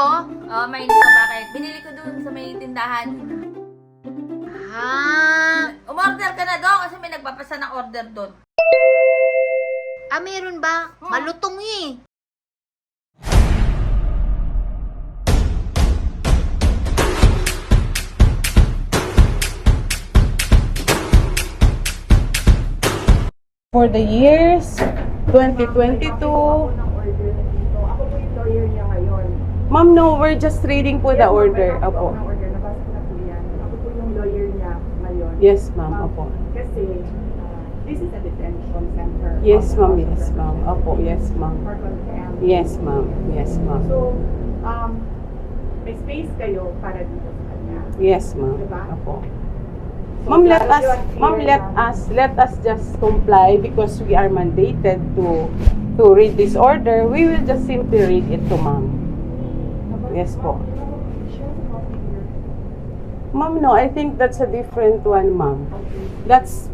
po? Oh, mainit ka bakit? Binili ko dun sa may tindahan. Ah, Umorder ka na doon kasi may nagpapasa ng order doon. ah meron ba? Hmm. Malutong eh. For the years 2022, Ako po yung lawyer niya ngayon. Ma'am, no, we're just reading po the order. Ako po Apo. ng order, nabasa ko na po yan. Ako po yung lawyer niya ngayon. Yes, ma'am. Apo. Kasi, uh, this is a detention center. Yes, ma'am. Yes, ma'am. Apo. Yes, ma'am. For contempt. Yes, ma'am. Yes, ma'am. So, um, may space kayo para dito sa kanya. Yes, ma'am. Diba? Apo. So, Ma'am, let us, ma'am, let us, let us just comply because we are mandated to to read this order. We will just simply read it to ma'am. Yes po. Ma'am, no, I think that's a different one, ma'am. That's,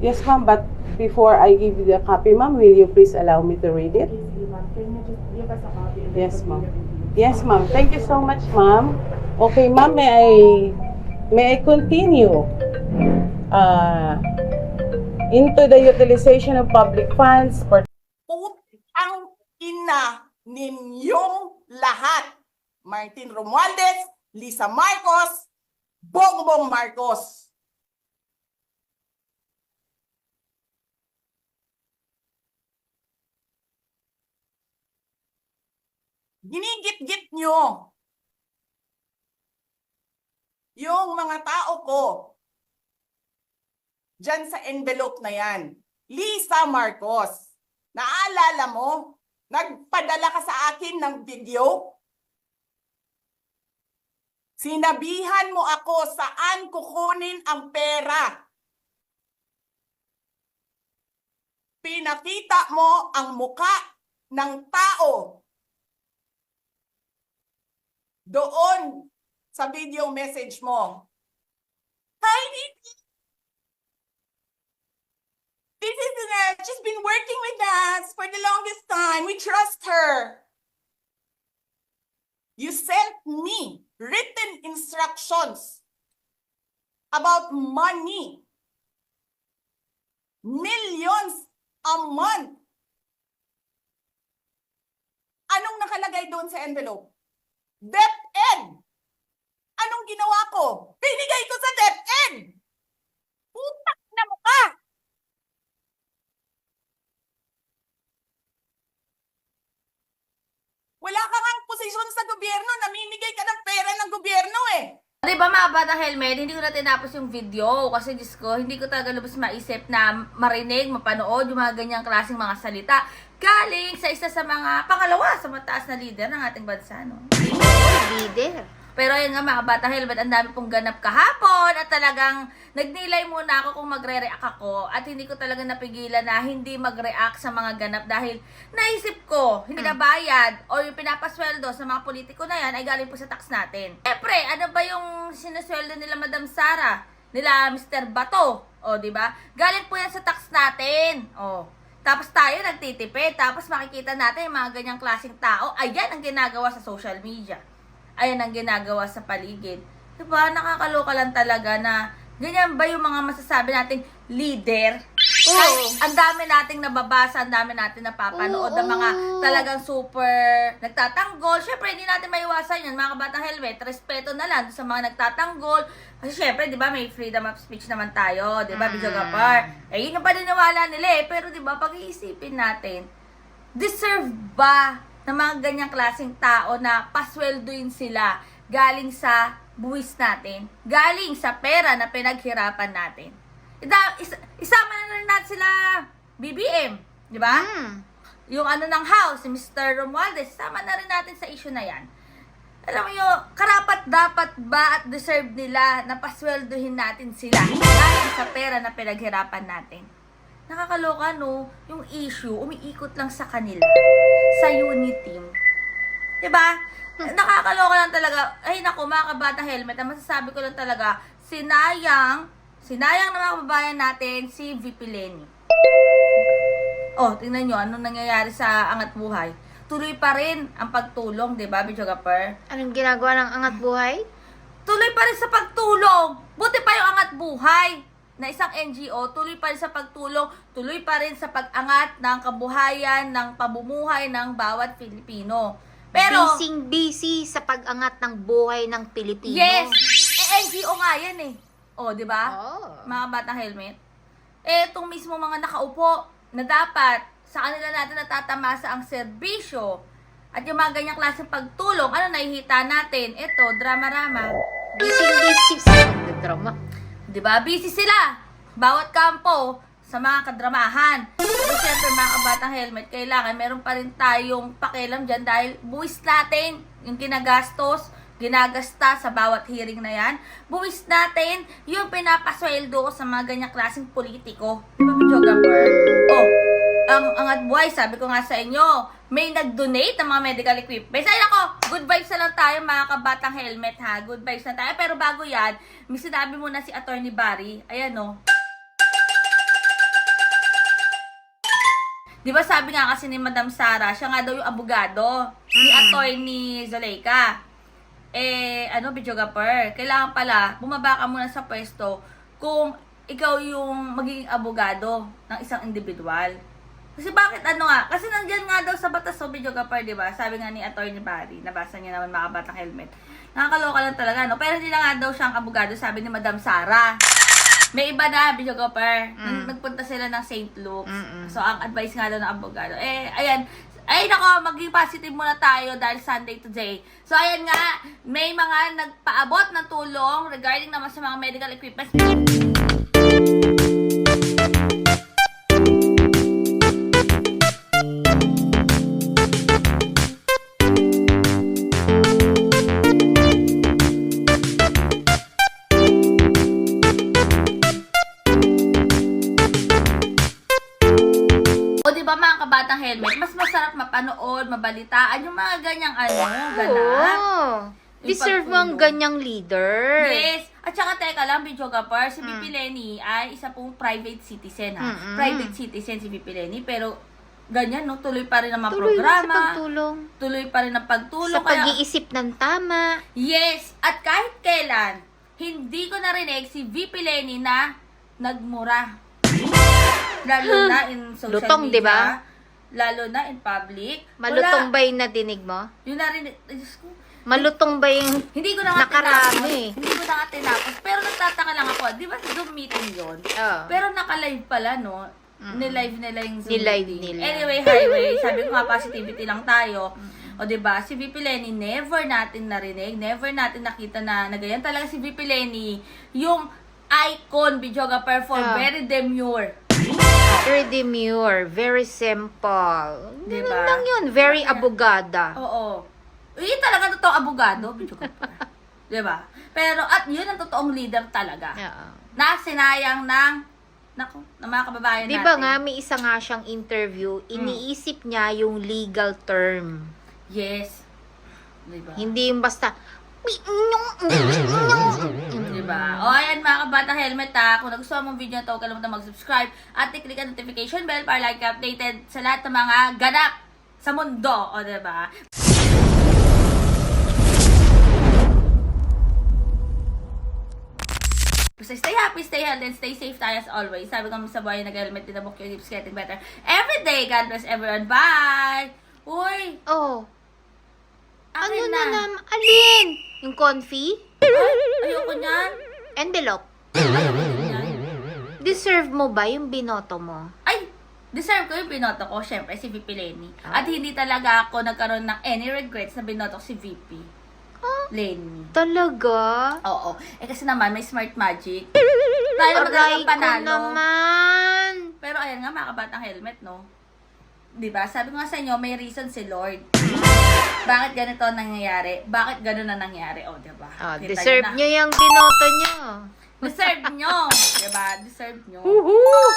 yes, ma'am, but before I give you the copy, ma'am, will you please allow me to read it? Yes, ma'am. Yes, ma'am. Thank you so much, ma'am. Okay, ma'am, may I may I continue uh, into the utilization of public funds for ang ina ninyong lahat. Martin Romualdez, Lisa Marcos, Bongbong Marcos. Ginigit-git nyo yung mga tao ko dyan sa envelope na yan. Lisa Marcos. Naalala mo? Nagpadala ka sa akin ng video? Sinabihan mo ako saan kukunin ang pera. Pinakita mo ang muka ng tao. Doon sa video message mo. Hi! This is uh, she's been working with us for the longest time. We trust her. You sent me written instructions about money. Millions a month. Anong nakalagay doon sa envelope? DepEd. Anong ginawa ko? Binigay ko sa DepEd. Putak na mukha. Wala ka ngang posisyon sa gobyerno, namimigay ka ng pera ng gobyerno eh. Di ba mga batang helmet, hindi ko na tinapos yung video kasi Diyos ko, hindi ko talaga lubos maisip na marinig, mapanood yung mga ganyang klaseng mga salita galing sa isa sa mga pangalawa sa mataas na leader ng ating bansa. No? Leader. Pero ayun nga mga bata helmet, ang dami pong ganap kahapon at talagang nagnilay muna ako kung magre-react ako at hindi ko talaga napigilan na hindi mag-react sa mga ganap dahil naisip ko, hindi na bayad o yung pinapasweldo sa mga politiko na yan ay galing po sa tax natin. Siyempre, ano ba yung sinasweldo nila Madam Sara? Nila Mr. Bato? O, di ba? Galing po yan sa tax natin. O, tapos tayo nagtitipid, tapos makikita natin yung mga ganyang klaseng tao. Ayan ang ginagawa sa social media ayan ang ginagawa sa paligid. Diba? Nakakaloka lang talaga na ganyan ba yung mga masasabi nating leader? Oo. Kahit ang dami nating nababasa, ang dami nating napapanood ng mga talagang super nagtatanggol. Syempre, hindi natin maiwasan yan, mga kabatang helmet. Respeto na lang sa mga nagtatanggol. Kasi syempre, di ba, may freedom of speech naman tayo. Di ba, Mm. Bijo Gapar? Eh, yun ang paniniwala nila eh. Pero di ba, pag-iisipin natin, deserve ba ng mga ganyang klaseng tao na pasweldoin sila galing sa buwis natin, galing sa pera na pinaghirapan natin. Ida, is, isama na rin natin sila BBM, di ba? Hmm. Yung ano ng house, si Mr. Romualdez, isama na rin natin sa issue na yan. Alam mo yung, karapat dapat ba at deserve nila na pasweldohin natin sila galing sa pera na pinaghirapan natin. Nakakaloka no, yung issue umiikot lang sa kanila, sa unit team. 'Di ba? Nakakaloka lang talaga. Ay nako, mga kabata helmet, ang masasabi ko lang talaga, sinayang, sinayang na mga kababayan natin si VP Lenny. Oh, tingnan nyo, anong nangyayari sa Angat Buhay. tuloy pa rin ang pagtulong, di ba, Bichogapper? Anong ginagawa ng angat buhay? Tuloy pa rin sa pagtulong. Buti pa yung angat buhay na isang NGO, tuloy pa rin sa pagtulong, tuloy pa rin sa pag-angat ng kabuhayan, ng pamumuhay ng bawat Pilipino. Pero, Busy busy sa pag-angat ng buhay ng Pilipino. yes, eh, NGO nga yan eh. O, di ba? Oh. mga batang helmet, eh, itong mismo mga nakaupo na dapat sa kanila natin natatamasa ang serbisyo at yung mga ganyang klaseng pagtulong, ano nakihita natin? Ito, drama-rama. Busy busy sa pagdadrama. Di ba? Busy sila. Bawat kampo sa mga kadramahan. Pero syempre, mga kabatang helmet, kailangan meron pa rin tayong pakialam dyan dahil buwis natin yung ginagastos, ginagasta sa bawat hearing na yan. Buwis natin yung pinapasweldo sa mga ganyang klaseng politiko. Di ba, videographer? Ang angat buhay, sabi ko nga sa inyo, may nag-donate ng mga medical equipment. Ay ako, good vibes na lang tayo mga kabatang helmet ha. Good vibes na tayo. Pero bago yan, may sinabi muna si Attorney Barry. Ayan oh. Di ba sabi nga kasi ni Madam Sara, siya nga daw yung abogado ni Attorney Zuleika. Eh, ano, videographer, kailangan pala, bumaba ka muna sa pwesto kung ikaw yung magiging abogado ng isang individual. Kasi bakit ano nga? Kasi nandyan nga daw sa batas so videographer, di ba? Sabi nga ni Attorney Barry, nabasa niya naman mga batang helmet. Nakakaloka lang talaga, no? Pero hindi na nga daw siyang abogado, sabi ni Madam Sara. May iba na, videographer. Mm. Nagpunta sila ng St. Luke's. Mm-mm. So, ang advice nga daw ng abogado. Eh, ayan. Ay, nako, maging positive muna tayo dahil Sunday today. So, ayan nga, may mga nagpaabot ng tulong regarding naman sa mga medical equipment. Kabatang helmet, mas masarap mapanood, mabalitaan yung mga ganyang ano, ganap. Oh. Deserve mo ang ganyang leader. Yes. At saka teka lang, videographer, si Mm. VP Lenny ay isa pong private citizen ha. Mm-mm. Private citizen si VP Lenny, pero ganyan no, tuloy pa rin ang mga Tuloy programa. pagtulong. Tuloy pa rin ang pagtulong. Sa Kaya- pag-iisip ng tama. Yes, at kahit kailan, hindi ko narinig si VP Lenny na nagmura. Lalo na in social Lutong, media. di ba? Lalo na in public. Malutong Wala. ba yung nadinig mo? Yung narinig, ay, Diyos ko. Malutong ba yung... Hindi ko na nga Nakarami. tinapos. Hindi ko na nga tinapos. Pero nagtataka lang ako, di ba Zoom meeting yun? Oh. Pero naka-live pala, no? Ni-live nila yung Zoom Ni-live meeting. nila. Anyway, highway, sabi ko nga positivity lang tayo. O di ba si VP Lenny, never natin narinig, never natin nakita na, na ganyan talaga si VP Lenny, yung icon, videographer for Ah. very demure. Very demure. Very simple. Diba? Ganun lang yun. Very abogada. Oo. Yun talaga totoo abogado, videographer. di ba? Pero, at yun ang totoong leader talaga. Oo. Na sinayang ng, naku, ng mga kababayan Di natin. ba nga, may isa nga siyang interview, iniisip niya yung legal term. Yes. Di ba? Hindi yung basta, Di ba? O kabata helmet ha. Kung nagustuhan mong video na to, huwag kalimutan mag-subscribe at i-click ang notification bell para like updated sa lahat ng mga ganap sa mundo. O di ba? Basta stay happy, stay healthy, and stay safe tayo as always. Sabi ko sa buhay, nag-helmet din na book your lips getting better. Every day, God bless everyone. Bye! Uy! oh, ano Akin na naman? Alin? Yung confy? Ay, ayoko niyan. Envelope. Deserve mo ba yung binoto mo? ay, deserve ko yung binoto ko, syempre, si VP Lenny. Ah. At hindi talaga ako nagkaroon ng any regrets na binoto ko si VP Lenny. Talaga? Oo. Eh kasi naman, may smart magic. Tayo naman Aray ko panalo. naman. Pero ayan nga, mga kabatang helmet, no? 'Di ba Sabi ko nga sa inyo, may reason si Lord. Bakit ganito ang nangyayari? Bakit ganun na nangyari? O, 'di ba? Oh, Kita deserve na. nyo yung binoto nyo. Deserve nyo. Diba? Deserve nyo. Woohoo!